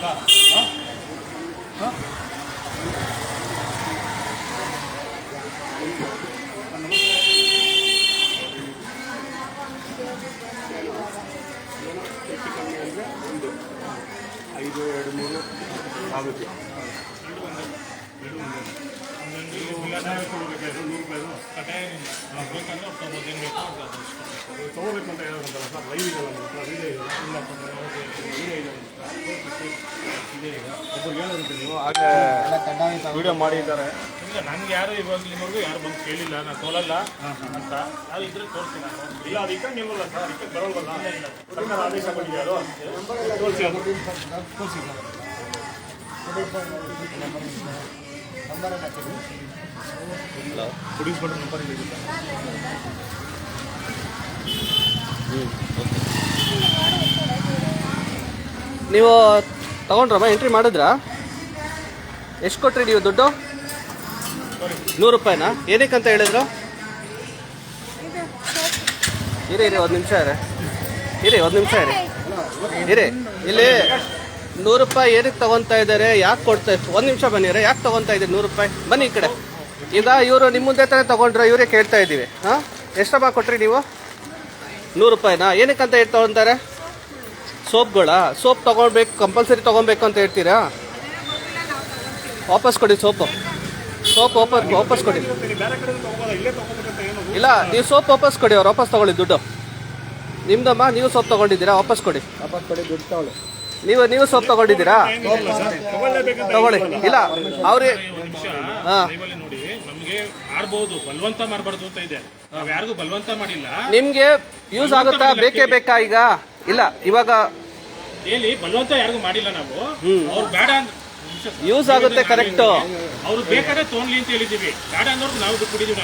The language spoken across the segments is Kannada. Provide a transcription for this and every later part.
ಹಾಂ? ಐದು ಎರಡು ಮೂರು ಆಗುತ್ತೆ ತಗೋಬೇಕು ಅಂತ ಹೇಳೋದಂತಲ್ಲ ಸರ್ ಲೈವ್ ಇಲ್ಲ. ಹತ್ರ ವಿಡಿಯೋ ಇದೆ ವಿಡಿಯೋ ಇದೆ ಒಬ್ಬರು ಹೇಳೋದಂತೆ ನೀವು ಹಾಗೆ ವಿಡಿಯೋ ಮಾಡಿದ್ದಾರೆ ಇಲ್ಲ ನನಗೆ ಯಾರು ಇವಾಗ ನಿಮಗೂ ಯಾರು ಬಂದು ಕೇಳಿಲ್ಲ ನಾನು ತೋಲಲ್ಲ ಅಂತ ಅದು ಇದ್ರೆ ತೋರಿಸ್ತೀನಿ ನಾನು ಇಲ್ಲ ಅದು ಇಕ್ಕ ನಿಲ್ಲಲ್ಲ ಸರ್ ಅದಕ್ಕೆ ಬರೋಲ್ವಲ್ಲ ಸರ್ಕಾರ ಆದೇಶ ಬಂದಿದೆ ಅದು ತೋರಿಸಿ ಅದು ತೋರಿಸಿ ಕುಡಿಸ್ಬಿಟ್ಟು ನಂಬರ್ ಇದೆ ನೀವು ತಗೊಂಡ್ರಮ್ಮ ಎಂಟ್ರಿ ಮಾಡಿದ್ರಾ? ಎಷ್ಟು ಕೊಟ್ರಿ ನೀವು ದುಡ್ಡು? ನೂರು ರೂಪಾಯಿನಾ? ಏನಕ್ಕಂತ ಹೇಳಿದ್ರು? ಇರಿ ಇರಿ, ಒಂದು ನಿಮಿಷ ಇರಿ. ಇರಿ, ಒಂದು ನಿಮಿಷ ಇರಿ. ಇರಿ, ಇಲ್ಲಿ ನೂರು ರೂಪಾಯಿ ಏನಕ್ಕೆ ತಗೊಂತಾ ಇದ್ದಾರೆ, ಯಾಕೆ ಕೊಡ್ತಾ ಒಂದು ನಿಮಿಷ ಬನ್ನಿರೆ ಯಾಕೆ ತೊಗೊತಾ ಇದ್ದೀರಿ ನೂರು ರೂಪಾಯಿ? ಬನ್ನಿ ಈ ಕಡೆ. ಈಗ ಇವರು ನಿಮ್ಮ ಮುಂದೆ ತಾನೇ ತೊಗೊಂಡ್ರೆ, ಇವರೇ ಕೇಳ್ತಾ ಇದ್ದೀವಿ. ಹಾಂ? ಎಷ್ಟಮ್ಮ ಕೊಟ್ರಿ ನೀವು? ನೂರು ರೂಪಾಯಿನಾ? ಏನಕ್ಕಂತ ಹೇಳಿ ತಗೊಂತಾರೆ? ಸೋಪ್ಗಳ, ಸೋಪ್ ತಗೊಳ್ಬೇಕು ಕಂಪಲ್ಸರಿ ತೊಗೊಬೇಕು ಅಂತ ಹೇಳ್ತೀರಾ? ವಾಪಸ್ ಕೊಡಿ ಸೋಪು. ಸೋಪ್ ವಾಪಸ್ ವಾಪಸ್ ಕೊಡಿ. ಇಲ್ಲೇ, ನೀವು ಸೋಪ್ ವಾಪಸ್ ಕೊಡಿ ಅವ್ರು, ವಾಪಸ್ ತಗೊಳ್ಳಿ ದುಡ್ಡು. ನಿಮ್ದಮ್ಮ, ನೀವು ಸೋಪ್ ತೊಗೊಂಡಿದ್ದೀರಾ, ವಾಪಸ್ ಕೊಡಿ. ವಾಪಸ್ ಕೊಡಿ ನೀವು ನೀವು ಸೋಪ್ ತಗೊಂಡಿದ್ದೀರಾ? ತಗೊಳ್ಳಿ. ಇಲ್ಲ ನಿಮಿಷ ಹಾಂ. ನಿಮ್ಗೆ ಯೂಸ್ ಆಗುತ್ತಾ? ಬೇಕೇ ಬೇಕಾ ಈಗ? ಇಲ್ಲ ಇವಾಗ ಹೇಳಿ ಬಲವಂತ ಯಾರಿಗೂ ಮಾಡಿಲ್ಲ ನಾವು. ಅವ್ರು ಬೇಡ ಅಂದ್- ನಿಮಿಷ ಸರ್. ಯೂಸ್ ಆಗುತ್ತೆ ಕರೆಕ್ಟ್ ಅವ್ರು ಬೇಕಾದ್ರೆ ತೋನ್ಲಿ ಅಂತ ಹೇಳಿದೀವಿ ಬೇಡ ನಾವು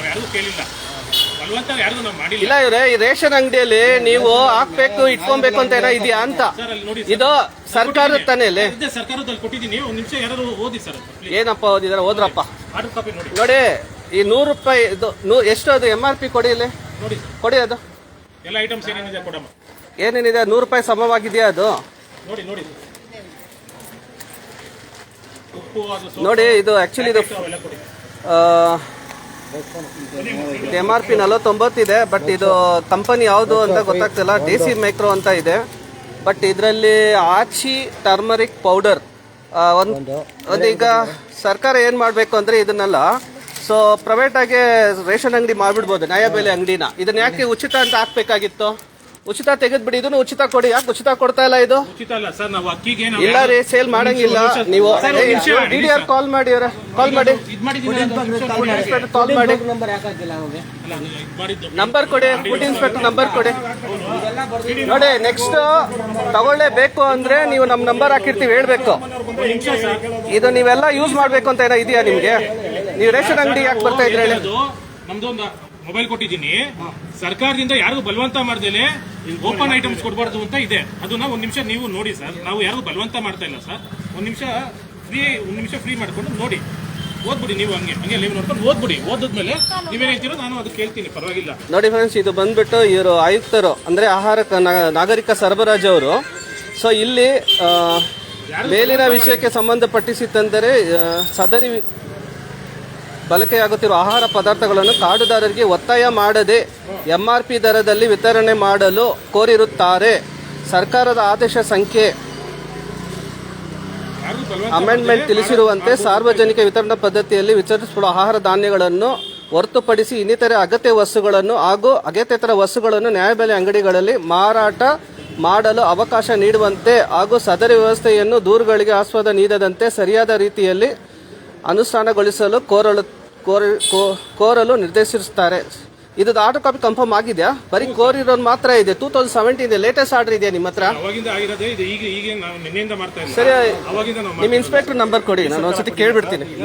ಯಾರಿಗೂ ಕೇಳಿಲ್ಲ. ಬಲವಂತ ಯಾರಿಗೂ ನಾವು ಮಾಡಿಲ್ಲ. ಇಲ್ಲ ಇವ್ರೆ ಈ ರೇಷನ್ ಅಂಗಡಿಯಲ್ಲಿ ನೀವು ಹಾಕ್ಬೇಕು ಇಟ್ಕೊಬೇಕು ಅಂತ ಏನೋ ಇದೆಯಾ ಅಂತ. ಸರ್ ಅಲ್ಲಿ ನೋಡಿ ಇದು ಸರ್ಕಾರದ ತಾನೇ ಇಲ್ಲಿ ಇದೇ ಸರ್ಕಾರದಲ್ಲಿ ಕೊಟ್ಟಿದ್ದೀನಿ. ಒಂದು ನಿಮಿಷ ಯಾರು ಓದಿ ಸರ್ ಏನಪ್ಪ ಓದಿದಾರೆ? ಓದ್ರಪ್ಪ. ಆರ್ಡರ್ ಕಾಪಿ ನೋಡಿ. ನೋಡಿ ಈ ನೂರು ರೂಪಾಯಿ ಇದು ನೂ ಎಷ್ಟು ಅದು ಎಂ ಆರ್ ಪಿ ಕೊಡಿ ಇಲ್ಲಿ? ನೋಡಿ ಕೊಡಿ ಅದು. ಎಲ್ಲ ಐಟಮ್ಸ್ ಏನೇನಿದೆ ಕೊಡಮ್ಮ. ಏನೇನಿದೆ? ನೂರು ರೂಪಾಯಿ ಸಮವಾಗಿದೆಯಾ ಅದು? ನೋಡಿ ನೋಡಿ. ಉಪ್ಪು ಅದು soap, ನೋಡಿ ಇದು ಆ್ಯಕ್ಚುಲಿ ಇದು ಅವೆಲ್ಲ ಕೊಡಿ. ಎಂ ಆರ್ ಪಿ ನಲವತ್ತೊಂಬತ್ತಿದೆ ಬಟ್ ಇದು ಕಂಪನಿ ಯಾವುದು ಅಂತ ಗೊತ್ತಾಗ್ತಿಲ್ಲ. ಡಿ ಸಿ ಮೈಕ್ರೋ ಅಂತ ಇದೆ. ಬಟ್ ಇದರಲ್ಲಿ ಆಚಿ ಟರ್ಮರಿಕ್ ಪೌಡರ್ ಒಂದು ಒಂದು. ಈಗ ಸರ್ಕಾರ ಏನು ಮಾಡಬೇಕು ಅಂದರೆ ಇದನ್ನೆಲ್ಲ ಸೊ ಪ್ರೈವೇಟಾಗಿ ರೇಷನ್ ಅಂಗಡಿ ಮಾಡಿಬಿಡ್ಬೋದು ನ್ಯಾಯಬೆಲೆ ಅಂಗಡಿನ. ಇದನ್ನ ಯಾಕೆ ಉಚಿತ ಅಂತ ಹಾಕ್ಬೇಕಾಗಿತ್ತು? ಉಚಿತ ತೆಗೆದ್ಬಿಡಿ ಇದನ್ನು ಉಚಿತ ಕೊಡಿ. ಯಾಕೆ ಉಚಿತ ಕೊಡ್ತಾ ಇಲ್ಲ ಇದು? ಉಚಿತ ಅಲ್ಲ ಸರ್ ನಾವು ಅಕ್ಕಿಗೆ ನಾವು ಇಲ್ಲ ರೀ ಸೇಲ್ ಮಾಡಂಗಿಲ್ಲ. ನೀವು ಸರ್, ಒಂದ್ ನಿಮಿಷ, ಡಿ ಡಿ ಆರ್ ಕಾಲ್ ಮಾಡಿ ಅವ್ರ. ಕಾಲ್ ಮಾಡಿ. ಇದ್ ಒಂದು ಕಾಲ್ ಮಾಡಿ. ನಂಬರ್ ಕೊಡಿ ಫುಡ್ ಇನ್ಸ್ಪೆಕ್ಟರ್ ನಂಬರ್ ಕೊಡಿ. ನೋಡಿ ನೆಕ್ಸ್ಟ್ ತಗೊಳ್ಳೇಬೇಕು ಅಂದ್ರೆ ನೀವು ನಮ್ಮ ನಂಬರ್ ಹಾಕಿರ್ತೀವಿ ಹೇಳ್ಬೇಕು. ಇದು ನೀವೆಲ್ಲ ಯೂಸ್ ಮಾಡ್ಬೇಕು ಅಂತ ಏನೋ ಇದೆಯಾ ನಿಮ್ಗೆ? ನೀವು ರೇಷನ್ ಅಂಗಡಿ ಯಾಕೆ ಬರ್ತಾ ಇದ್ರಿ ಹೇಳಿ? ಅದು ನಮ್ದು ಒಂದು ಮೊಬೈಲ್ ಕೊಟ್ಟಿದ್ದೀನಿ. ಸರ್ಕಾರದಿಂದ ಯಾರಿಗೂ ಬಲವಂತ ಮಾಡ್ದೇನೆ ಓಪನ್ ಐಟಮ್ಸ್ ಕೊಡಬಾರ್ದು ಅಂತ ಇದೆ. ಅದನ್ನ ಒಂದ್ ನಿಮಿಷ ನೀವು ನೋಡಿ ಸರ್ ನಾವು ಯಾರಿಗೂ ಬಲವಂತ ಮಾಡ್ತಾ ಇಲ್ಲ ಸರ್ ಒಂದ್ ನಿಮಿಷ ಫ್ರೀ ಒಂದ್ ನಿಮಿಷ ಫ್ರೀ ಮಾಡ್ಕೊಂಡು ನೋಡಿ. ಓದ್ಬಿಡಿ ನೀವು ಹಂಗೆ ಹಂಗೆ ಲೈವ್ ನೋಡ್ಕೊಂಡು ಓದ್ಬಿಡಿ. ಓದಿದ್ಮೇಲೆ ನೀವೇನ್ ಹೇಳ್ತೀರೋ ನಾನು ಅದು ಕೇಳ್ತೀನಿ ಪರವಾಗಿಲ್ಲ. ನೋಡಿ ಫ್ರೆಂಡ್ಸ್ ಇದು ಬಂದ್ಬಿಟ್ಟು ಇವರು ಆಯುಕ್ತರು ಅಂದ್ರೆ ಆಹಾರ ನಾಗರಿಕ ಸರಬರಾಜು ಅವರು. ಸೊ ಇಲ್ಲಿ ಮೇಲಿನ ವಿಷಯಕ್ಕೆ ಸಂಬಂಧಪಟ್ಟಿಸಿತ್ತಂದರೆ ಸದರಿ ಬಳಕೆಯಾಗುತ್ತಿರುವ ಆಹಾರ ಪದಾರ್ಥಗಳನ್ನು ಕಾರ್ಡುದಾರರಿಗೆ ಒತ್ತಾಯ ಮಾಡದೆ ಎಂಆರ್ ಪಿ ದರದಲ್ಲಿ ವಿತರಣೆ ಮಾಡಲು ಕೋರಿರುತ್ತಾರೆ. ಸರ್ಕಾರದ ಆದೇಶ ಸಂಖ್ಯೆ ಅಮೆಂಡ್ಮೆಂಟ್ ತಿಳಿಸಿರುವಂತೆ ಸಾರ್ವಜನಿಕ ವಿತರಣಾ ಪದ್ಧತಿಯಲ್ಲಿ ವಿತರಿಸಿರುವ ಆಹಾರ ಧಾನ್ಯಗಳನ್ನು ಹೊರತುಪಡಿಸಿ ಇನ್ನಿತರೆ ಅಗತ್ಯ ವಸ್ತುಗಳನ್ನು ಹಾಗೂ ಅಗತ್ಯತರ ವಸ್ತುಗಳನ್ನು ನ್ಯಾಯಬೆಲೆ ಅಂಗಡಿಗಳಲ್ಲಿ ಮಾರಾಟ ಮಾಡಲು ಅವಕಾಶ ನೀಡುವಂತೆ ಹಾಗೂ ಸದರಿ ವ್ಯವಸ್ಥೆಯನ್ನು ದೂರುಗಳಿಗೆ ಆಸ್ವಾದ ನೀಡದಂತೆ ಸರಿಯಾದ ರೀತಿಯಲ್ಲಿ ಅನುಷ್ಠಾನಗೊಳಿಸಲು ಕೋರಲು ಕೋರ- ಕೋ- ಕೋರಲು ನಿರ್ದೇಶಿಸುತ್ತಾರೆ. ಇದು ಆರ್ಡರ್ ಕಾಪಿ ಕನ್ಫರ್ಮ್ ಆಗಿದೆಯಾ? ಬರೀ ಕೋರಿರೋದು ಮಾತ್ರ ಇದೆ. ಟೂ ತೌಸಂಡ್ ಸೆವೆಂಟೀನ್ ಇದೆ. ಲೇಟೆಸ್ಟ್ ಆರ್ಡರ್ ಇದೆಯಾ ನಿಮ್ಮ ಹತ್ರ? ಅವಾಗಿಂದ ಆಗಿರೋದೇ ಈಗ ಈಗ ನಾವು ನಿನ್ನೆಯಿಂದ ಮಾಡ್ತಾ ಇಲ್ಲ ಸರಿ ಅವಾಗಿಂದ ನಾವು ನಿಮ್ಮ ಇನ್ಸ್ಪೆಕ್ಟರ್ ನಂಬರ್ ಕೊಡಿ. ನಾನು ಒಂದ್ಸತಿ ಕೇಳ್ಬಿಡ್ತೀನಿ. ಫುಡ್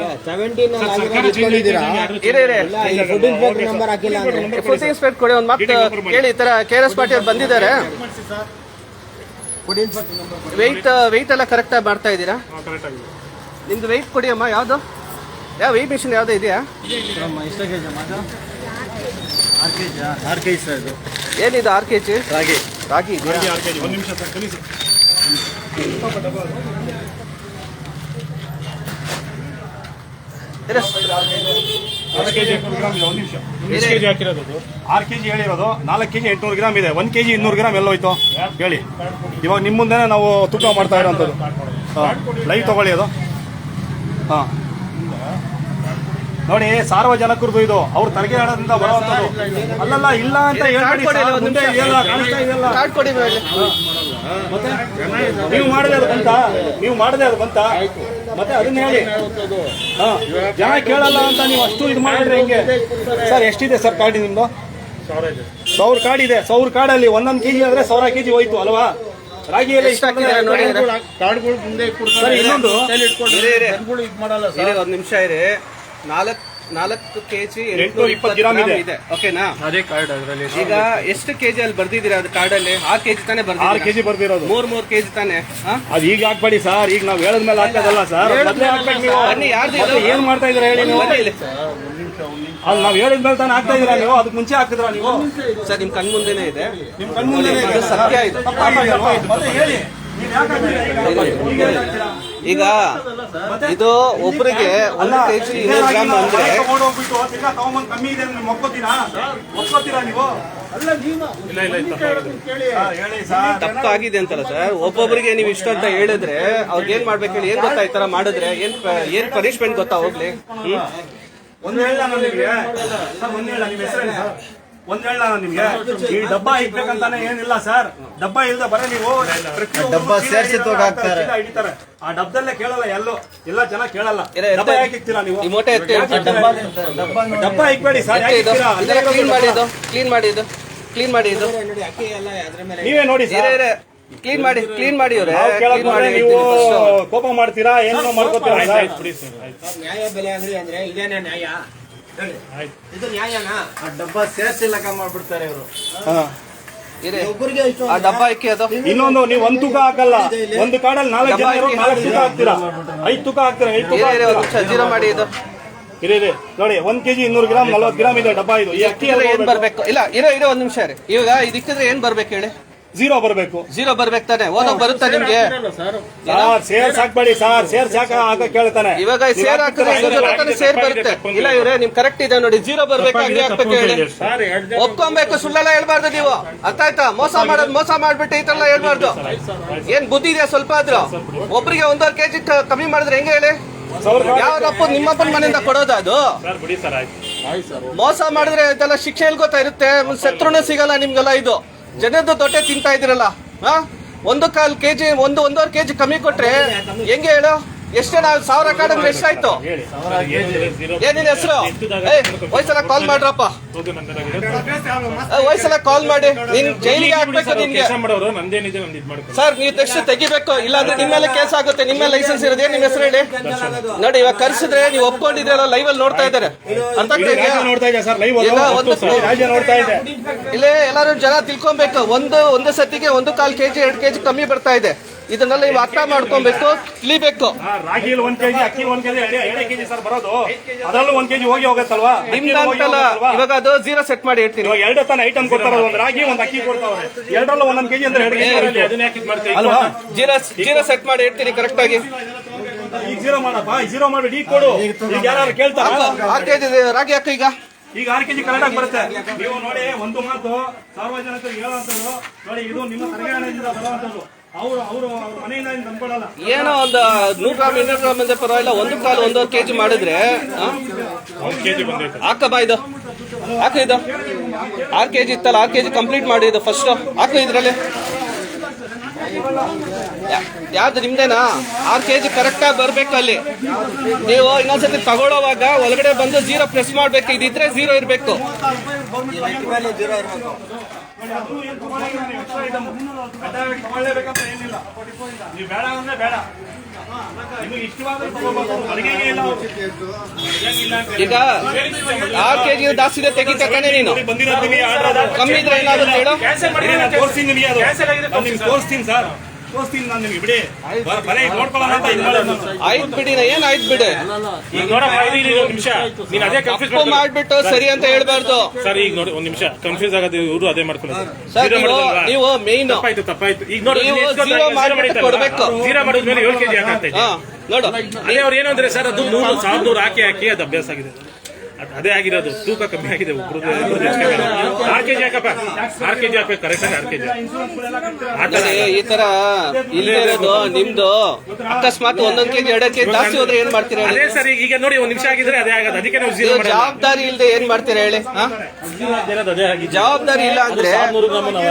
ಇನ್ಸ್ಪೆಕ್ಟರ್ ನಂಬರ್ ಹಾಕಿಲ್ಲ ಅಂದ್ರೆ ಫುಡ್ ಇನ್ಸ್ಪೆಕ್ಟರ್ ಕೊಡಿ ಒಂದು ಮಾತು ಕೇಳಿ. ಈ ತರ ಕೆ ಆರ್ ಎಸ್ ಪಾರ್ಟಿ ಅವ್ರು ಬಂದಿದ್ದಾರೆ. ವೆಯ್ಟ್ ವೆಯ್ಟ್ ಎಲ್ಲ ಕರೆಕ್ಟಾಗಿ ಮಾಡ್ತಾ ಇದ್ದೀರಾ? ನಿಮ್ದು ವೆಯ್ಟ್ ಕೊಡಿ ಅಮ್ಮ ಯಾವುದು? ಯಾವ ವೆಯ್ಟ್ ಮಿಷಿನ್ ಯಾವ್ದು ಇದೆಯಾ? ಕೆ ಜಿ ಆರು ಕೆ ಜಿ ಆರು ಕೆ ಜಿ ಸರ್ ಇದು. ಏನಿದೆ ಆರು ಕೆ ಜಿ ರಾಗಿ. ರಾಗಿ ಇದೆಯಾ? ಆರು ಕೆಜಿ. ಒಂದು ನಿಮಿಷ ಸರ್ ಕಲಿಸಿ ಆರು ಕೆಜಿ ಜಿ ಗ್ರಾಮ್ ಇದೆ ಒಂದು ನಿಮಿಷ. ಎಷ್ಟು ಕೆಜಿ ಹಾಕಿರೋದು ಅದು? ಆರು ಕೆಜಿ ಹೇಳಿರೋದು. ನಾಲ್ಕು ಕೆಜಿ ಎಂಟ್ನೂರು ಗ್ರಾಮ್ ಇದೆ. ಒಂದು ಕೆಜಿ ಇನ್ನೂರು ಗ್ರಾಮ್ ಎಲ್ಲೋಯ್ತು? ಹೇಳಿ. ಇವಾಗ ನಿಮ್ಮ ಮುಂದೆ ನಾವು ತೂಕ ಮಾಡ್ತಾ ಇರೋಂಥದ್ದು. ಲೈವ್ ತಗೊಳ್ಳಿ ಅದು. ಹಾಂ. ನೋಡಿ ಸಾರ್ವಜನಿಕರದು ಇದು. ಅವ್ರ ತರಗೆ ಆಡೋದ್ರಿಂದ ಬರುವಂತದ್ದು ಅಲ್ಲಲ್ಲ ಇಲ್ಲ ಅಂತ ಹೇಳ್ಬೇಡಿ ಕೊಡಿ, ಕೊಡಿ ನೀವು ಮಾಡದೆ ಅದು ಬಂತ? ನೀವು ಮಾಡದೆ ಅದು ಬಂತ? ಮತ್ತೆ ಅದನ್ನ ಹೇಳಿ. ಹಾ. ಜನ ಕೇಳಲ್ಲ ಅಂತ ನೀವು ಅಷ್ಟು ಇದು ಮಾಡಿದ್ರೆ ಹೆಂಗೆ? ಸರ್ ಎಷ್ಟಿದೆ ಸರ್ ಕಾರ್ಡ್ ನಿಮ್ದು? ಸಾವಿರ ಕಾರ್ಡ್ ಇದೆ. ಸಾವಿರ ಕಾಡಲ್ಲಿ ಒಂದೊಂದು ಕೆಜಿ ಆದ್ರೆ ಸಾವಿರ ಕೆಜಿ ಹೋಯ್ತು ಅಲ್ವಾ? ರಾಗಿಯಲ್ಲಿ ಇಷ್ಟ ಹಾಕಿದ್ದಾರೆ ನೋಡಿ ಕಾರ್ಡ್ಗಳು ಮುಂದೆ ಸರ್ ಇನ್ನೊಂದು. ಇದು ಮಾಡಲ್ಲ ಸರ್. ಒಂದ್ ನಿಮಿಷ ಇರಿ. ನಾಲ್ಕು ನಾಲ್ಕು ಕೆಜಿ ಜಿ ಇಪ್ಪತ್ತು ಗ್ರಾಮ್ ಇದೆ. ಇದೆ. ಓಕೆನಾ ಅದೇ ಕಾರ್ಡ್ ಅದರಲ್ಲಿ ಈಗ ಎಷ್ಟು ಕೆಜಿ ಅಲ್ಲಿ ಬರ್ದಿದ್ದೀರಾ ಅದು ಕಾರ್ಡಲ್ಲಿ ಆರು ಕೆಜಿ ತಾನೇ ಆರು ಬರ್ದಿದ್ದೀರಾ ಕೆಜಿ ಬರ್ದಿರೋದು. ಮೂರ್ ಮೂರ್ ಕೆಜಿ ತಾನೆ ಹಾ? ಅದು ಈಗ ಹಾಕ್ಬೇಡಿ ಸರ್ ಈಗ ನಾವು ಹೇಳದ್ಮೇಲೆ ಹಾಕೋದಲ್ಲ ಸರ್ ಮೊದಲೇ ಹಾಕ್ಬೇಕು ನೀವು. ಬನ್ನಿ ಯಾರ್ದು ಇದು? ಮತ್ತೆ ಏನ್ ಮಾಡ್ತಾ ಇದ್ದೀರಾ ಹೇಳಿ ನೀವು? ಬನ್ನಿ ಇಲ್ಲಿ. ಅಲ್ಲಿ ನಾವು ಹೇಳಿದ್ಮೇಲೆ ತಾನೇ ಹಾಕ್ತಾ ಇದೀರಾ ನೀವು? ಅದಕ್ಕೆ ಮುಂಚೆ ಹಾಕಿದ್ರ ನೀವು? ಸರ್ ನಿಮ್ ಕಣ್ ಮುಂದೆನೆ ಇದೆ. ನಿಮ್ ಕಣ್ಮುಂದೆ ಇದು ಸತ್ಯ ಇದು. ಮತ್ತೆ ಹೇಳಿ. ನೀವ್ ಯಾಕೆ ಹಾಕ್ತೀರಾ ಈಗ? ಈಗ ಯಾಕೆ ಹಾಕ್ತೀರಾ? ಈಗ ಇದು ಒಬ್ಬರಿಗೆ ಒಂದು ಕೆಜಿ ಜಿ ಇನ್ನೂರು ಗ್ರಾಮ್ ಅಂದ್ರೆ ತಪ್ಪಾಗಿದೆ. ಹಾ, ಹೇಳಿ ಸರ್. ತಪ್ಪಾಗಿದೆ ಅಂತಲ್ಲ ಸರ್. ಒಬ್ಬೊಬ್ಬರಿಗೆ ನೀವು ಇಷ್ಟ ಅಂತ ಹೇಳಿದ್ರೆ ಅವ್ರಿಗೆ ಏನ್ ಮಾಡ್ಬೇಕು ಹೇಳಿ? ಏನ್ ಗೊತ್ತಾ ಈ ತರ ಮಾಡಿದ್ರೆ? ಏನ್ ಏನ್ ಪನಿಷ್ಮೆಂಟ್ ಗೊತ್ತಾ ಹೋಗ್ಲಿ? ಹ್ಮ್? ಒಂದ್ ಹೇಳ ನಾನು ನಿಮ್ಗೆ? ಸರ್ ಒಂದ್ ಹೇಳ ಒಂದ್ ಹೇಳ ನಾನು ನಿಮ್ಗೆ. ಈ ಡಬ್ಬ ಇಕ್ಬೇಕಂತಾನೆ ಏನಿಲ್ಲ ಸರ್. ಡಬ್ಬ ಇಲ್ದ ಬರ ನೀವು ಡಬ್ಬ ಸೇರ್ಸಿ ಹಿಡಿತಾರೆ, ಆ ಡಬ್ಬದಲ್ಲೇ ಕೇಳಲ್ಲ ಎಲ್ಲೋ. ಎಲ್ಲ ಜನ ಕೇಳಲ್ಲ. ಡಬ್ಬ ಯಾಕೆ ಇಕ್ತೀರಾ ನೀವು? ಡಬ್ಬ ಇಕ್ಬೇಡಿ ಸರ್ ಕ್ಲೀನ್ ಮಾಡಿ ಇದು. ಕ್ಲೀನ್ ಮಾಡಿ ಇದು. ಕ್ಲೀನ್ ಮಾಡಿ ಇದು. ನೀವೇ ನೋಡಿ ಸರ್. ಕ್ಲೀನ್ ಮಾಡಿ ಕ್ಲೀನ್ ಮಾಡಿ ಇವ್ರೆ. ನಾವು ಕ್ಲೀನ್ ಮಾಡಿ ಬಂದ್ರೆ ನೀವು ಕೋಪ ಮಾಡ್ತೀರಾ ಏನೋ ಮಾಡ್ಕೋತೀರಾ ಆಯ್ತು, ಬಿಡಿ ಸರ್ ನ್ಯಾಯ ಬೆಲೆ ಅಂದ್ರೆ ಇದೇನೇ ನ್ಯಾಯ? ಹೇಳಿ. ಇದು ನ್ಯಾಯನಾ? ಆ ಡಬ್ಬ ಸೇರ್ಸಿ ಲೆಕ್ಕ ಮಾಡ್ಬಿಡ್ತಾರೆ ಇವರು. ಹಾ. ಇರೇ. ಒಬ್ಬರಿಗೆ ಇಷ್ಟು ಆ ಡಬ್ಬ ಇಕ್ಕಿ ಅದು. ಇನ್ನೊಂದು ನೀವು ಒಂದ್ ತೂಕ ಹಾಕಲ್ಲ. ಒಂದು ಕಾಡಲ್ಲಿ ನಾಲ್ಕು ಜನ ಇರೋ ನಾಲ್ಕು ತೂಕ ಹಾಕ್ತೀರಾ? ಐದು ತೂಕ ಹಾಕ್ತೀರಾ? ಐದು ತೂಕ ಇರೇ ಇರೇ ಒಂದು ನಿಮಿಷ ಜೀರೋ ಮಾಡಿ ಇದು. ನೋಡಿ ಒಂದ್ ಕೆಜಿ ಇನ್ನೂರು ಗ್ರಾಮ್ ನಲ್ವತ್ತು ಗ್ರಾಮ್ ಇದೆ ಡಬ್ಬ ಇದು. ಈ ಅಕ್ಕಿ ಎಲ್ಲ ಏನ್ ಬರ್ಬೇಕು? ಇಲ್ಲ ಇರೋ ಇರೋ ಒಂದ್ ನಿಮಿಷ ರೀ ಇವಾಗ ಇದಕ್ಕಿದ್ರೆ ಏನ್ ಬರ್ಬೇಕು ಹೇಳಿ? ಝೀರೋ ಬರಬೇಕು. ಜೀರೋ ಬರ್ಬೇಕು ತಾನೆ. ಓದೋ ಬರುತ್ತಾ ನಿಮ್ಗೆ? ಸರ್ ಸೇರ್ ಸಾಕ್ಬೇಡಿ ಸಾರ್ ಸೇರ್ ಸಾಕ ಹಾಕ ಕೇಳ್ತಾನೆ. ಇವಾಗ ಸೇರ್ ಹಾಕಿದ್ರೆ ಸೇರ್ ಬರುತ್ತೆ. ಇಲ್ಲ ಇವ್ರೆ ನಿಮ್ ಕರೆಕ್ಟ್ ಇದೆ ನೋಡಿ. ಜೀರೋ ಬರ್ಬೇಕು? ಹಂಗೆ ಹಾಕ್ಬೇಕು ಹೇಳಿ. ಒಪ್ಕೊಬೇಕು ಸುಳ್ಳೆಲ್ಲ ಹೇಳ್ಬಾರ್ದು ನೀವು. ಅರ್ಥ ಆಯ್ತಾ? ಮೋಸ ಮಾಡೋದು ಮೋಸ ಮಾಡ್ಬಿಟ್ಟು ಈ ತರ ಎಲ್ಲ ಹೇಳ್ಬಾರ್ದು ಏನ್ ಬುದ್ಧಿ ಇದೆಯಾ ಸ್ವಲ್ಪ ಆದ್ರೂ? ಒಬ್ರಿಗೆ ಒಂದೂವರೆ ಕೆಜಿ ಕಮ್ಮಿ ಮಾಡಿದ್ರೆ ಹೆಂಗೆ ಹೇಳಿ? ಯಾವ್ದಪ್ಪ ನಿಮ್ಮಪ್ಪನ ಮನೆಯಿಂದ ಕೊಡೋದು ಅದು? ಸರ್ ಬಿಡಿ ಸರ್ ಆಯ್ತು. ಮೋಸ ಮಾಡಿದ್ರೆ ಇದೆಲ್ಲ ಶಿಕ್ಷೆ ಎಲ್ಲಿ ಗೊತ್ತಾ ಇರುತ್ತೆ ಶತ್ರುನೇ ಸಿಗಲ್ಲ ನಿಮ್ಗೆಲ್ಲ ಇದು. ಜನದ್ದು ದೊಡ್ಡೆ ತಿಂತಾ ಇದ್ರಲ್ಲ ಹಾ? ಒಂದು ಕೆ ಕೆಜಿ ಒಂದು ಒಂದೂವರೆ ಕೆಜಿ ಕಮ್ಮಿ ಕೊಟ್ರೆ ಹೆಂಗೆ ಹೇಳು? ಎಷ್ಟೇ ನಾವು ಸಾವಿರ ಕಾಡಂದ್ರೆ ಎಷ್ಟಾಯ್ತು? ಏನಿನ ಹೆಸರು? ವಯಸ್ಸೆಲ್ಲ ಕಾಲ್ ಮಾಡ್ರಪ್ಪ. ವಯಸ್ಸೆಲ್ಲ ಕಾಲ್ ಮಾಡಿ. ನಿನ್ ಜೈಲಿಗೆ ಹಾಕ್ಬೇಕು ನಿಮ್ಗೆ ಕೆಲಸ ಮಾಡೋರು ನಂದೇನಿದೆ ನಂದು ಇದು ಸರ್ ನೀವು ತಕ್ಷಣ ತೆಗಿಬೇಕು. ಇಲ್ಲಾಂದ್ರೆ ನಿಮ್ಮ ಮೇಲೆ ಕೇಸ್ ಆಗುತ್ತೆ. ನಿಮ್ಮ ಮೇಲೆ ಲೈಸೆನ್ಸ್ ಇರೋದೇ ನಿಮ್ ಹೆಸರು ಹೇಳಿ? ನೋಡಿ ಇವಾಗ ಕರ್ಸಿದ್ರೆ ನೀವು ಒಪ್ಕೊಂಡಿದ್ರಲ್ಲ ಲೈವ್ ಅಲ್ಲಿ ನೋಡ್ತಾ ಇದ್ದಾರೆ. ಅಂತ ಇಲ್ಲೇ ಎಲ್ಲರೂ ಜನ ತಿಳ್ಕೊಬೇಕು. ಒಂದು ಒಂದು ಸತಿಗೆ ಒಂದು ಕಾಲ್ ಕೆಜಿ ಎರಡು ಕೆಜಿ ಕಮ್ಮಿ ಬರ್ತಾ ಇದೆ. ಇದನ್ನೆಲ್ಲ ನೀವು ಅರ್ಥ ಮಾಡ್ಕೊಬೇಕು. ತಿಳಿಬೇಕು ರಾಗಿ ಒಂದ್ ಕೆಜಿ ಅಕ್ಕಿ ಒಂದ್ ಕೆಜಿ ಎಡೆ ಕೆಜಿ ಸರ್ ಬರೋದು. ಅದರಲ್ಲೂ ಒಂದ್ ಕೆಜಿ ಹೋಗಿ ಹೋಗುತ್ತಲ್ವಾ? ನಿಮ್ದು ಅಕ್ಕಿನೂ ಹೋಗಿ ಅಂತಲ್ಲ ಹೋಗುತ್ತಲ್ವಾ? ಇವಾಗ ಅದು ಜೀರೋ ಸೆಟ್ ಮಾಡಿ ಹೇಳ್ತೀನಿ. ಇವಾಗ ಎರಡು ತಾನ ಐಟಮ್ ಕೊಡ್ತಾರ ಒಂದ್ ರಾಗಿ ಒಂದ್ ಅಕ್ಕಿ ಕೊಡ್ತಾವ್ರೆ. ಎರಡರಲ್ಲೂ ಒಂದೊಂದ್ ಕೆಜಿ ಅಂದ್ರೆ ಎರಡು ಕೆಜಿ ಅದನ್ನ ಯಾಕೆ ಮಾಡ್ತೀವಿ. ಅಲ್ವಾ? ಜೀರೋ ಜೀರೋ ಸೆಟ್ ಮಾಡಿ ಹೇಳ್ತೀನಿ ಕರೆಕ್ಟ್ ಆಗಿ. ಈಗ ಜೀರೋ ಮಾಡಪ್ಪ. ಜೀರೋ ಮಾಡ್ಬಿಟ್ಟು ಈಗ ಕೊಡು. ಈಗ ಯಾರು ಕೇಳ್ತಾರ? ರಾಗಿ ಅಕ್ಕಿ ಈಗ. ಈಗ ಆರು ಕೆಜಿ ಕರೆಕ್ಟ್ ಆಗಿ ಬರುತ್ತೆ. ನೀವು ನೋಡಿ ಒಂದು ಮಾತು ಸಾರ್ವಜನಿಕರಿಗೆ ಹೇಳುವಂತದ್ದು ನೋಡಿ ಇದು ನಿಮ್ಮ ಸರ್ಕಾರದಿಂದ ಬರುವಂತದ್ದು ಅವರು ಅವರು ಅವ್ರ ಮನೆಯಿಂದ ಏನು ಏನೋ ಒಂದು ನೂರು ಗ್ರಾಮ್ ಇನ್ನೂರು ಗ್ರಾಮ್ ಅಂದ್ರೆ ಪರವಾಗಿಲ್ಲ ಒಂದು ಕಾಲು ಕೆಜಿ ಮಾಡಿದ್ರೆ? ಒಂದು ಕೆಜಿ ಬಂದೈತೆ. ಹಾಕಬ್ಬಾ ಇದು. ಹಾಕ ಇದು. ಆರು ಕೆಜಿ ಇತ್ತಲ್ಲ ಆರು ಕೆಜಿ ಕಂಪ್ಲೀಟ್ ಮಾಡಿ ಇದು ಫಸ್ಟ್ ಹಾಕು ಇದ್ರಲ್ಲಿ. ಯಾವ್ದು ನಿಮ್ದೇನಾ? ಆರು ಕೆಜಿ ಕರೆಕ್ಟಾಗಿ ಬರ್ಬೇಕು ಅಲ್ಲಿ. ನೀವು ಇನ್ನೊಂದ್ಸತಿ ತಗೊಳ್ಳೋವಾಗ ಒಳಗಡೆ ಬಂದು ಜೀರೋ ಪ್ರೆಸ್ ಮಾಡ್ಬೇಕು. ಇದಿದ್ರೆ ಜೀರೋ ಇರಬೇಕು. ಈಗ ಆರು ಕೆಜಿ ಜಾಸ್ತಿ ಇದೆ ತೆಗಿ ತಕೊಂಡೆ ನೀನು. ಕಮ್ಮಿ ಇದ್ರೆ ಏನಾದ್ರು ಹೇಳು? ತೋರಿಸ್ತೀನಿ ಸರ್. ತೋರಿಸ್ತೀನಿ ನಾನು ನಿಮ್ಗೆ ಬಿಡಿ. ಬರ- ಬರೀ ನೋಡ್ಕೊಳ್ಳೋಣ ಅಂತ ಇದು ಮಾಡೋದು. ನಾನು. ಆಯ್ತು ಬಿಡಿ ನಾ ಏನ್ ಆಯ್ತು ಬಿಡಿ? ಈಗ ನೋಡಪ್ಪ ಇದು ಇಲ್ಲಿ ಒಂದು ನಿಮಿಷ. ನೀನ್ ಅದೇ ಕನ್ಫ್ಯೂಸ್ ತಪ್ಪು ಮಾಡ್ಬಿಟ್ಟು ಸರಿ. ಅಂತ ಹೇಳ್ಬಾರ್ದು. ಸರ್ ಈಗ ನೋಡಿ ಒಂದ್ ನಿಮಿಷ. ಕನ್ಫ್ಯೂಸ್ ಆಗೋದು ಇವರು ಅದೇ ಮಾಡ್ಕೊಳ್ಳೋದು. ಸರ್ ಜೀರೋ ನೀವು ಮಾಡಿದ್ರಲ್ವಾ? ನೀವು ಮೇಯ್ನ್ ತಪ್ಪಾಯ್ತು ತಪ್ಪಾಯ್ತು. ಈಗ ನೋಡಿ ನೀವು ಎಷ್ಟು zero ಜೀರೋ ಮಾಡ್ಬಿಟ್ಟು ಮಾಡಿದ್ದಲ್ಲ? ಕೊಡ್ಬೇಕು. ಜೀರೋ ಮಾಡಿದ್ಮೇಲೆ ಏಳು ಕೆಜಿ ಹಾಕಾಗ್ತಾ ಹಾ ನೋಡು. ಅದೇ ಅವ್ರು ಏನು ಸರ್ ಅದು ನೂರು ಸಾವಿರದ ನೂರು ಹಾಕಿ ಹಾಕಿ ಅದು ಅಭ್ಯಾಸ ಆಗಿದೆ. ಅದ್- ಆಗಿರೋದು. ತೂಕ ಕಮ್ಮಿ ಆಗಿದೆ ಒಬ್ರದ್ದು. ಆರ್ ಕೆಜಿ ಹಾಕಪ್ಪ. ಆರ್ ಕೆಜಿ ಹಾಕ್ಬೇಕು. ಕರೆಕ್ಟ್ ಆಗಿ ಆರ್ ಕೆಜಿ. ಈ ತರ ಇಲ್ಲದೆ ಇರೋದು ನಿಮ್ದು ಅಕಸ್ಮಾತ್ ಒಂದೊಂದ್ ಕೆಜಿ ಎರಡ್ ಕೆಜಿ ಜಾಸ್ತಿ ಹೋದ್ರೆ ಏನ್ ಮಾಡ್ತೀರಾ ಹೇಳಿ? ಅದೇ ಸರ್ ಈಗ ನೋಡಿ ಒಂದ್ ನಿಮಿಷ ಆಗಿದ್ರೆ ಅದೇ ಆಗದ. ಅದಕ್ಕೆ ನಾವು ಜೀರೋ ಜವಾಬ್ದಾರಿ ಇಲ್ಲದೆ ಏನ್ ಮಾಡ್ತೀರಾ ಹೇಳಿ? ಜವಾಬ್ದಾರಿ ಇಲ್ಲ ಅಂದ್ರೆ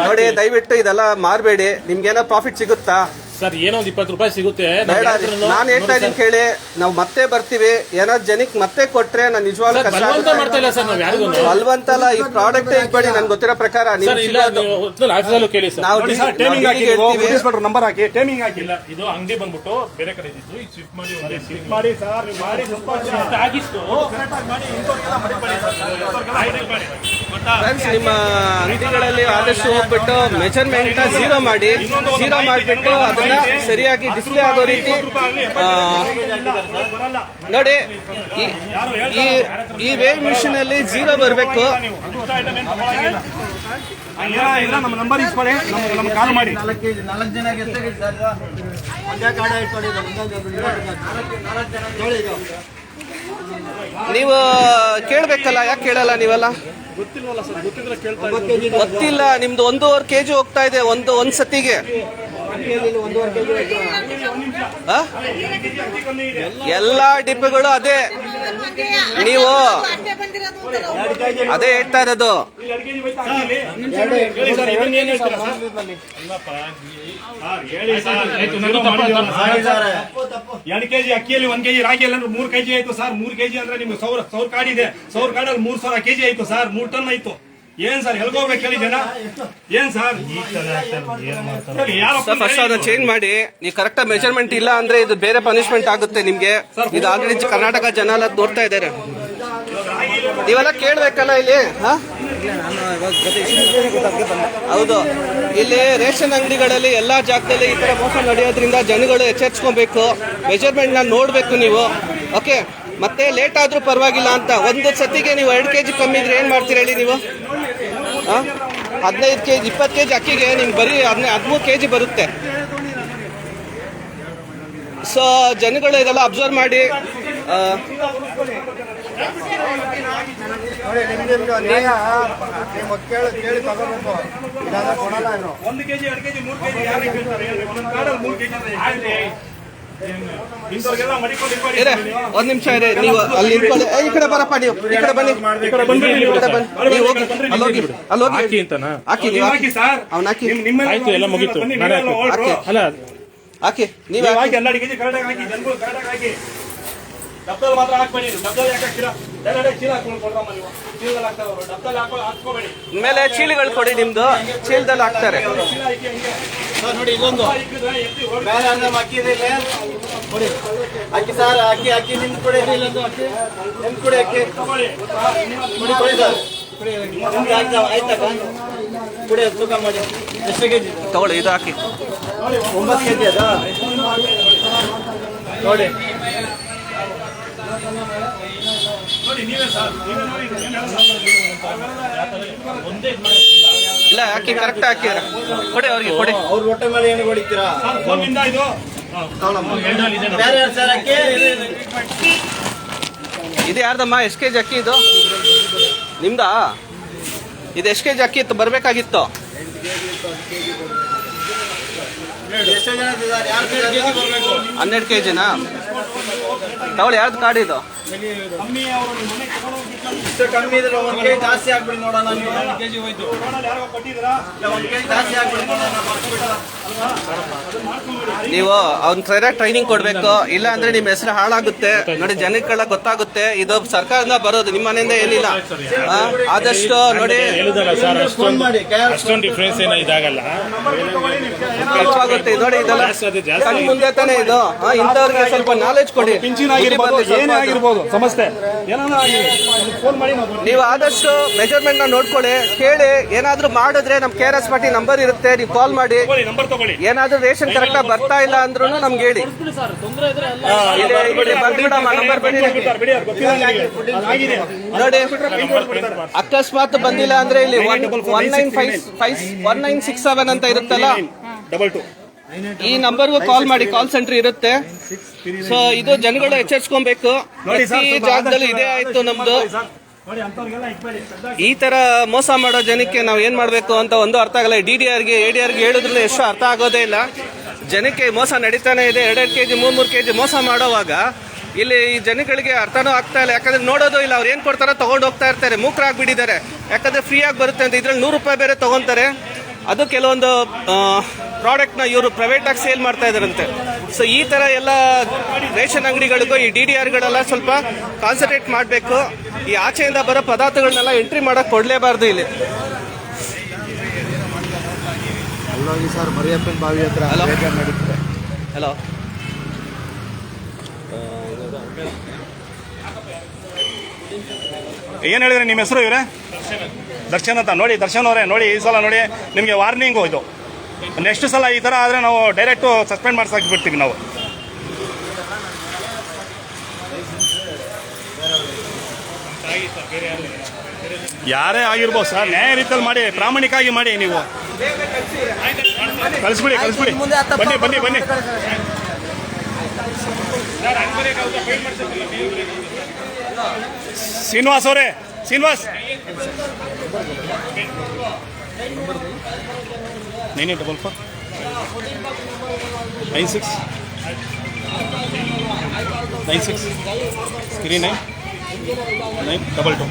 ನೋಡಿ ದಯವಿಟ್ಟು ಇದೆಲ್ಲ ಮಾರ್ಬೇಡಿ. ನಿಮ್ಗೇನೋ ಪ್ರಾಫಿಟ್ ಸಿಗುತ್ತಾ? ಸರ್ ಏನೋ ಒಂದ್ ಇಪ್ಪತ್ತು ರೂಪಾಯಿ ಸಿಗುತ್ತೆ? ಬೇಡ ನಾನು ಹೇಳ್ತಾ ಇದ್ದೀನಿ ಕೇಳಿ. ನಾವು ಮತ್ತೆ ಬರ್ತೀವಿ. ಏನಾದ್ರು ಜನಕ್ಕೆ ಮತ್ತೆ ಕೊಟ್ರೆ ನಾನು ನಿಜವಾಗ್ಲೂ ಕಷ್ಟ ಬಲವಂತ ಆಗುತ್ತೆ. ಮಾಡ್ತಾ ಇಲ್ಲ ಸರ್ ನಾವು ಯಾರಿಗೂ ಬಲ್ವಂತಲ್ಲ ಈ ಪ್ರಾಡಕ್ಟ್ ಇಟ್ಬೇಡಿ ನನ್ಗೆ ಗೊತ್ತಿರೋ ಪ್ರಕಾರ ನೀವು ಸರ್ ಇಲ್ಲ ನೀವು ಒಟ್ನಲ್ಲಿ ಆಫೀಸಲ್ಲೂ ಕೇಳಿ ಸರ್. ನಾವು ನೋಡಿ ಸರ್ ಟೈಮಿಂಗ್ ಹಾಕಿ ಹೇಳ್ತೀವಿ. ನಂಬರ್ ಹಾಕಿ. ಟೈಮಿಂಗ್ ಹಾಕಿ. ಇಲ್ಲ ಇದು ಅಂಗಡಿ ಬಂದ್ಬಿಟ್ಟು ಬೇರೆ ಕಡೆ ಇದ್ದಿದ್ದು. ಈಗ ಶಿಫ್ಟ್ ಮಾಡಿ ಒಂದೇ seat ಮಾಡಿ ಸರ್ ನೀವು ಮಾಡಿ. ಸ್ವಲ್ಪ ಇಷ್ಟ ಆಗಿತ್ತು. ಆಯ್ತು, ಮಾಡಿ. ಫ್ರೆಂಡ್ಸ್ ನಿಮ್ಮ ಅಂಗಡಿಗಳಲ್ಲಿ ಆದಷ್ಟು ಹೋಗ್ಬಿಟ್ಟು ಮೆಜರ್ಮೆಂಟ್ ಜೀರೋ ಮಾಡಿ. ಜೀರೋ ಮಾಡಿಬಿಟ್ಟು ಅದನ್ನ ಸರಿಯಾಗಿ ಡಿಸ್ಪ್ಲೇ ಆಗೋ ರೀತಿ ನೋಡಿ, ಈ- ಈ ವೇವ್ ಮಿಷಿನ್ ಅಲ್ಲಿ ಜೀರೋ ಬರಬೇಕು ನೀವು ಕೇಳ್ಬೇಕಲ್ಲ, ಯಾಕೆ ಕೇಳಲ್ಲ ನೀವೆಲ್ಲ ಗೊತ್ತಿಲ್ಲ, ನಿಮ್ದು ಒಂದೂವರೆ ಕೆಜಿ ಹೋಗ್ತಾ ಇದೆ, ಒಂದು, ಒಂದ್ ಸತಿಗೆ? ಎಲ್ಲಾ ಡಿಪ್ಪುಗಳು ಅದೇ ನೀವು ಅದೇ ಹೇಳ್ತಾ ಇರೋದು. ಎರಡು ಕೆಜಿ ಅಕ್ಕಿಯಲ್ಲಿ ಒಂದ್ ಕೆಜಿ ರಾಗಿಯಲ್ಲಿ ಅಂದ್ರೆ ಮೂರ್ ಕೆಜಿ ಆಯ್ತು ಸರ್ ಮೂರ್ ಕೆಜಿ ಅಂದ್ರೆ ನಿಮ್ಗೆ ಸೌರ ಸೌರ ಕಾಡಿದೆ ಸೌರ ಕಾಡಲ್ಲಿ ಮೂರ್ ಸಾವಿರ ಕೆಜಿ ಆಯ್ತು ಸರ್ ಮೂರ್ ಟನ್ ಆಯ್ತು ಏನ್ ಸರ್ ಎಲ್ಗೋಗ್ಬೇಕು ಹೇಳಿ ಜನ? ಏನ್ ಸರ್? ಫಸ್ಟ್ ಅದನ್ನ ಚೇಂಜ್ ಮಾಡಿ. ನೀವು ಕರೆಕ್ಟ್ ಮೆಜರ್ಮೆಂಟ್ ಇಲ್ಲ ಅಂದ್ರೆ ಇದು ಬೇರೆ ಪನಿಷ್ಮೆಂಟ್ ಆಗುತ್ತೆ ನಿಮ್ಗೆ. ಇದು ಆಲ್ರೆಡಿ ಕರ್ನಾಟಕ ಜನ ಎಲ್ಲ ನೋಡ್ತಾ ಇದ್ದಾರೆ. ನೀವೆಲ್ಲ ಕೇಳ್ಬೇಕಲ್ಲ ಇಲ್ಲಿ ಹಾ? ಹೌದು. ಇಲ್ಲಿ ರೇಷನ್ ಅಂಗಡಿಗಳಲ್ಲಿ ಎಲ್ಲಾ ಜಾಗದಲ್ಲಿ ಈ ತರ ಮೋಸ ನಡೆಯೋದ್ರಿಂದ ಜನಗಳು ಎಚ್ಚರಿಸ್ಕೊಬೇಕು ಮೆಜರ್ಮೆಂಟ್ನ ನೋಡ್ಬೇಕು ನೀವು. ಓಕೆ ಮತ್ತೆ ಲೇಟ್ ಆದ್ರೂ ಪರವಾಗಿಲ್ಲ ಅಂತ ಒಂದು ಸತಿಗೆ ನೀವು ಎರಡು ಕೆಜಿ ಕಮ್ಮಿ ಇದ್ರೆ ಏನು ಮಾಡ್ತೀರಿ ಹೇಳಿ ನೀವು? ಹದಿನೈದು ಕೆಜಿ ಇಪ್ಪತ್ತು ಕೆಜಿ ಅಕ್ಕಿಗೆ ನಿಮ್ಗೆ ಬರೀ ಹದಿನೈದು ಹದಿಮೂರು ಕೆಜಿ ಬರುತ್ತೆ. ಸೊ ಜನಗಳು ಇದೆಲ್ಲ ಅಬ್ಸರ್ವ್ ಮಾಡಿ ಒಂದು ಒಂದ್ ನಿಮಿಷ ಇದೆ ನೀವು ಅಲ್ಲಿ ಈ ಕಡೆ ಬರಪ್ಪ ನೀವು ಈ ಕಡೆ ಬನ್ನಿ ಈ ಕಡೆ ಬನ್ನಿ ಈ ಕಡೆ ಬನ್ನಿ. ನೀವು ಹೋಗಿ ಅಲ್ಲಿ ಹೋಗಿ. ಅಲ್ಲಿ ಹೋಗಿ. ಹಾಕಿ ಅಂತನಾ? ಹಾಕಿ ನೀವು ಹಾಕಿ ಸರ್. ಅವ್ನ ಹಾಕಿ. ನಿಮ್- ನಿಮ್ಮೆಲ್ಲ ಆಯ್ತು, ಎಲ್ಲ ಮುಗೀತು. ನಾನೇ. ಹಾಕಿ. ಅಲ್ಲ ಹಾಕಿ ನೀವು ಹಾಕಿ. ಎಲ್ಲ ಕರೆಕ್ಟಾಗಿ ಹಾಕಿ ಜನಗಳು ಕರೆಕ್ಟಾಗಿ ಹಾಕಿ. ಡಬ್ಬದಲ್ಲಿ ಮಾತ್ರ ಹಾಕ್ಬೇಡಿ ಡಬ್ಬದಲ್ಲಿ ಯಾಕೆ ಹಾಕ್ತೀರಾ? ಮೇಲೆ ಚೀಲಗಳು ಕೊಡಿ ನಿಮ್ದು. ಚೀಲದಲ್ಲಿ ಹಾಕ್ತಾರೆ. ನೋಡಿ ಇದೊಂದು. ಹಾಕಿದ್ರೆ ಎತ್ತಿ ಹೊರ್ಡು. ಬೇರೆ ಅಂದ್ರೆ ಅಕ್ಕಿ ಇದೆ ಇಲ್ಲಿ. ಕೊಡಿ ಅಕ್ಕಿ ಸರ್ ಅಕ್ಕಿ ಅಕ್ಕಿ ನಿಮ್ ಕೊಡಿ ನಿಮ್ ಕೊಡಿ ಅಕ್ಕಿ ತಗೊಳ್ಳಿ. ಕೊಡಿ ಕೊಡಿ ಸರ್ ಕೊಡಿ ತೂಕ ಮಾಡಿ. ಎಷ್ಟು ಕೆಜಿ? ಇದೆ ತಗೊಳ್ಳಿ ಇದು ಹಾಕಿ. ಒಂಬತ್ತು ಕೆಜಿ ಅದ? ನೋಡಿ. ಇಲ್ಲ ಹಾಕಿ ಕರೆಕ್ಟ್ ಹಾಕಿದ್ರ ಕೊಡಿ ಅವ್ರಿಗೆ ಕೊಡಿ. ಅವ್ರ ಹೊಟ್ಟೆ ಮೇಲೆ ಏನು ಹೊಡಿತೀರಾ? ಇದು ಎರಡರಲ್ಲಿ ಇದೆ ನೋಡಿ. ಬೇರೆ ಯಾರು ಸರ್ ಅಕ್ಕಿ ಇದು? ಯಾರ್ದಮ್ಮ ನಿಮ್ದಾ? ಇದು ಎಷ್ಟು ಕೆಜಿ ಅಕ್ಕಿ ಇತ್ತು ಬರ್ಬೇಕಾಗಿತ್ತು. ಹನ್ನೆರಡು ಕೆ ಜಿನಾ ತಗೊಳ್ಳಿ ಯಾರ್ದು ಕಾರ್ಡ್ ಇದು? ಕಮ್ಮಿ ಇಷ್ಟು ಇದ್ರೆ ಒಂದು ಕೆಜಿ ಜಾಸ್ತಿ ಆಗ್ಬಿಡಿ ನೋಡೋಣ ನೀವು. ಒಂದು ಕೆಜಿ ಹೋಯ್ತು. ಕೊರೋನಾದಲ್ಲಿ ಯಾರೋ ಕೊಟ್ಟಿದ್ದೀರಾ ಇಲ್ಲ ಒಂದು ಕೆಜಿ ಜಾಸ್ತಿ ಆಗ್ಬಿಡಿ ನೋಡೋಣ ಬರ್ಸ್ಬಿಟ್ಟು. ಅದನ್ನ ಮಾಡ್ಕೊಂಡ್ಬಿಡಿ ನೀವು ಅವ್ನ್ ಸರಿಯಾಗಿ ಟ್ರೈನಿಂಗ್ ಕೊಡ್ಬೇಕು. ಇಲ್ಲ ಅಂದ್ರೆ ನಿಮ್ ಹೆಸರು ಹಾಳಾಗುತ್ತೆ. ನೋಡಿ ಜನಕ್ಕೆಲ್ಲ ಗೊತ್ತಾಗುತ್ತೆ. ಇದು ಸರ್ಕಾರದಿಂದ ಬರೋದು ನಿಮ್ಮ ಮನೆಯಿಂದ ಏನಿಲ್ಲ. ಆ, ಆದಷ್ಟು ನೋಡಿ. ಹೇಳಿದಲ್ಲ ಸರ್ ಫೋನ್ ಮಾಡಿ ಅಷ್ಟೊಂದು ಡಿಫ್ರೆನ್ಸ್ ಏನೋ ಇದಾಗಲ್ಲ. ಅರ್ಥವಾಗುತ್ತೆ ನೋಡಿ ಇದೆಲ್ಲ ಜಾಸ್ತಿ ಕಣ್ ಮುಂದೆ ತಾನೇ ಇದು. ಆ, ಇಂಥವ್ರಿಗೆ ಸ್ವಲ್ಪ ನಾಲೆಜ್ ಕೊಡಿ. ಪಿಂಚಿನ ಬುದ್ಧಿ ಆಗಿರ್ಬೋದು ಏನೇ ಅದು. ಆಗಿರ್ಬೋದು ಸಮಸ್ಯೆ. ಏನಾನ ಆಗಿರ್ಲಿ ಫೋನ್ ಮಾಡಿ ನಾವು ನೀವು ಆದಷ್ಟು ಮೆಜರ್ಮೆಂಟ್ನ ನೋಡ್ಕೊಳ್ಳಿ ಕೇಳಿ ಏನಾದ್ರೂ ಮಾಡಿದ್ರೆ ನಮ್ K R S party number ಇರುತ್ತೆ ನೀವು ಕಾಲ್ ಮಾಡಿ. ತಗೊಳ್ಳಿ ನಂಬರ್ ತಗೊಳ್ಳಿ. ಏನಾದ್ರೂ ರೇಷನ್ ಕರೆಕ್ಟ್ ಆಗಿ ಬರ್ತಾ ಇಲ್ಲ ಅಂದ್ರೂ ನಮ್ಗೆ ಹೇಳಿ. ನೋಡಿ ಅಕಸ್ಮಾತ್ ಬಂದಿಲ್ಲ ಅಂದ್ರೆ ಇಲ್ಲಿ one one nine five five one nine six seven ಅಂತ ಇರುತ್ತಲ್ಲ? ಡಬಲ್ ಟು ಈ ನಂಬರ್ಗೂ ಕಾಲ್ ಮಾಡಿ ಕಾಲ್ ಸೆಂಟರ್ ಇರುತ್ತೆ. ಸೊ ಇದು ಜನಗಳು ಎಚ್ಚರಿಸ್ಕೊಬೇಕು ಪ್ರತಿ ಸ್ವಲ್ಪ ಜಾಗದಲ್ಲಿ ಇದೇ ಆಯ್ತು ನಮ್ದು. ಈ ತರ ಮೋಸ ಮಾಡೋ ಜನಕ್ಕೆ ನಾವು ಏನ್ ಮಾಡ್ಬೇಕು ಅಂತ ಒಂದು ಅರ್ಥ ಆಗಲ್ಲ. ಡಿ ಡಿ ಆರ್ಗೆ ಎ ಡಿ ಆರ್ಗೆ ಹೇಳಿದ್ರು ಎಷ್ಟು ಅರ್ಥ ಆಗೋದೇ ಇಲ್ಲ. ಜನಕ್ಕೆ ಮೋಸ ನಡೀತಾನೆ ಇದೆ. ಎರಡೆರಡು ಕೆಜಿ ಮೂರ್ ಮೂರ್ ಕೆಜಿ ಮೋಸ ಮಾಡೋವಾಗ ಇಲ್ಲಿ ಈ ಜನಗಳಿಗೆ ಅರ್ಥನೂ ಆಗ್ತಾ ಇಲ್ಲ. ಯಾಕಂದ್ರೆ ನೋಡೋದು ಇಲ್ಲ. ಅವ್ರು ಏನ್ ಕೊಡ್ತಾರೋ ತಗೊಂಡು ಹೋಗ್ತಾ ಇರ್ತಾರೆ. ಮೂಕರಾಗ್ಬಿಟ್ಟಿದ್ದಾರೆ ಯಾಕಂದ್ರೆ ಫ್ರೀ ಆಗಿ ಬರುತ್ತೆ ಅಂತ ಇದ್ರಲ್ಲಿ ನೂರು ರೂಪಾಯಿ ಬೇರೆ ತಗೊಂತಾರೆ. ಅದು ಕೆಲವೊಂದು ಪ್ರಾಡಕ್ಟ್ನ ಇವರು ಪ್ರೈವೇಟ್ ಆಗಿ ಸೇಲ್ ಮಾಡ್ತಾ ಇದ್ದಾರಂತೆ. ಸೊ ಈ ಥರ ಎಲ್ಲ ರೇಷನ್ ಅಂಗಡಿಗಳಿಗೂ ಈ ಡಿ ಡಿ ಆರ್ಗಳೆಲ್ಲ ಸ್ವಲ್ಪ ಕಾನ್ಸಂಟ್ರೇಟ್ ಮಾಡಬೇಕು. ಈ ಆಚೆಯಿಂದ ಬರೋ ಪದಾರ್ಥಗಳನ್ನೆಲ್ಲ ಎಂಟ್ರಿ ಮಾಡೋಕ್ಕೆ ಕೊಡಲೇಬಾರ್ದು ಇಲ್ಲಿ. ಅಲ್ಲೋಗಿ ಸರ್ ಮರಿಯಪ್ಪನ ಬಾವಿ ಹತ್ರ ಹಲೋ. ಏನು ನಡೀತದೆ. ಹಲೋ ಏನ್ ಹೇಳಿದ್ರೆ ನಿಮ್ಮ ಹೆಸರು ಇವರೇ? ದರ್ಶನ್ ಅಂತ. ನೋಡಿ ದರ್ಶನ್ ಅವರೇ ನೋಡಿ ಈ ಸಲ ನೋಡಿ ನಿಮಗೆ ವಾರ್ನಿಂಗು ಇದು. ನೆಕ್ಸ್ಟ್ ಸಲ ಈ ಥರ ಆದರೆ ನಾವು ಡೈರೆಕ್ಟು ಸಸ್ಪೆಂಡ್ ಮಾಡ್ಸಕ್ಕೆ ಬಿಡ್ತೀವಿ ನಾವು. ಯಾರೇ ಆಗಿರ್ಬೋದು ಸರ್ ನ್ಯಾಯ ರೀತಿಯಲ್ಲಿ ಮಾಡಿ ಪ್ರಾಮಾಣಿಕವಾಗಿ ಮಾಡಿ ನೀವು. ಕಳಿಸ್ಬಿಡಿ ಕಳಿಸ್ಬಿಡಿ. ಬನ್ನಿ ಬನ್ನಿ ಬನ್ನಿ. ಶ್ರೀನಿವಾಸ್ ಅವರೇ Srinivas. Nine eight double four nine six nine six three nine nine double two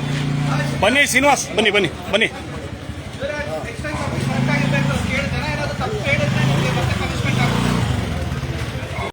ಬನ್ನಿ ಶ್ರೀನಿವಾಸ್ ಬನ್ನಿ ಬನ್ನಿ ಬನ್ನಿ.